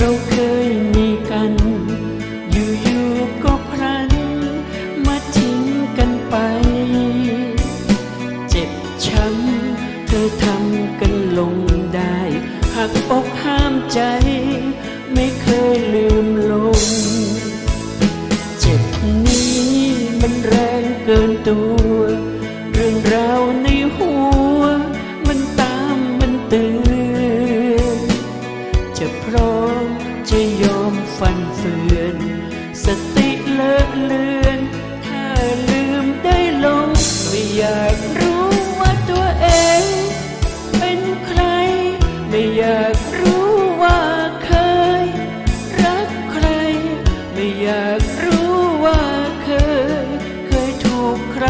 เราเคยมีกัน อยู่ๆก็พลัน มาทิ้งกันไป เจ็บช้ำเธอทำกันลงไดหักอกห้ามใจ ไม่เคยลืมลง เจ็บนี้มันแรงเกินตัว จะยอมฟันเฟือน สติเลอะเลือน ถ้าลืมได้ลง ไม่อยากรู้ว่าตัวเอง เป็นใคร ไม่อยากรู้ว่าเคย รักใคร ไม่อยากรู้ว่าเคย เคยถูกใคร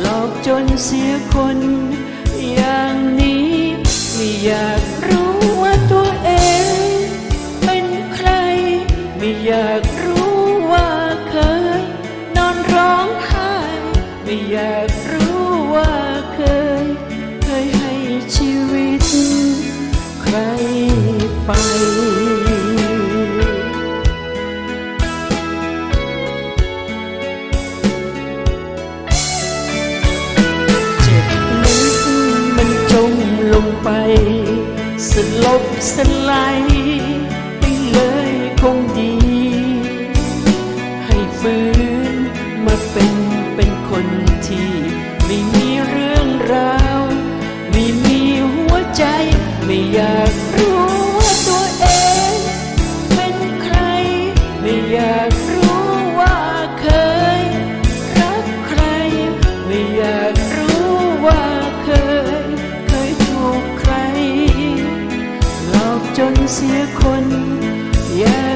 หลอกจนเสียคน อย่างนี้ ไม่อยากรู้ อยากรู้ว่าเคย นอนร้องไห้ไม่อยากรู้ว่าเคย เคยให้ชีวิต ใครไปเจ็บลึกมันจมลงไปสลบสลาย มือนมาเป็นเป็นคนที่ไม่มีเรื่องราว ไม่มีหัวใจ ไม่อยากรู้ว่าตัวเอง เป็นใคร ไม่อยากรู้ว่าเคย รักใคร ไม่อยากรู้ว่าเคย เคยถูกใคร หลอกจนเสียคนอยาง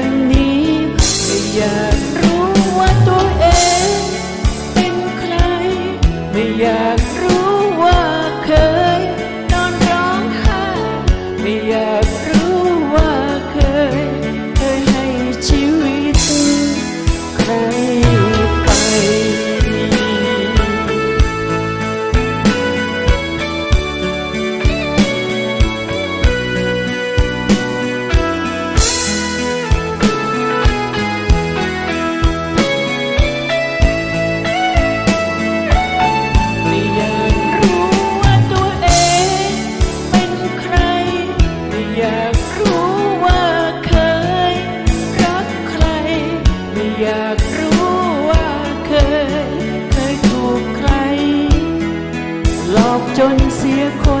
จนเสียคน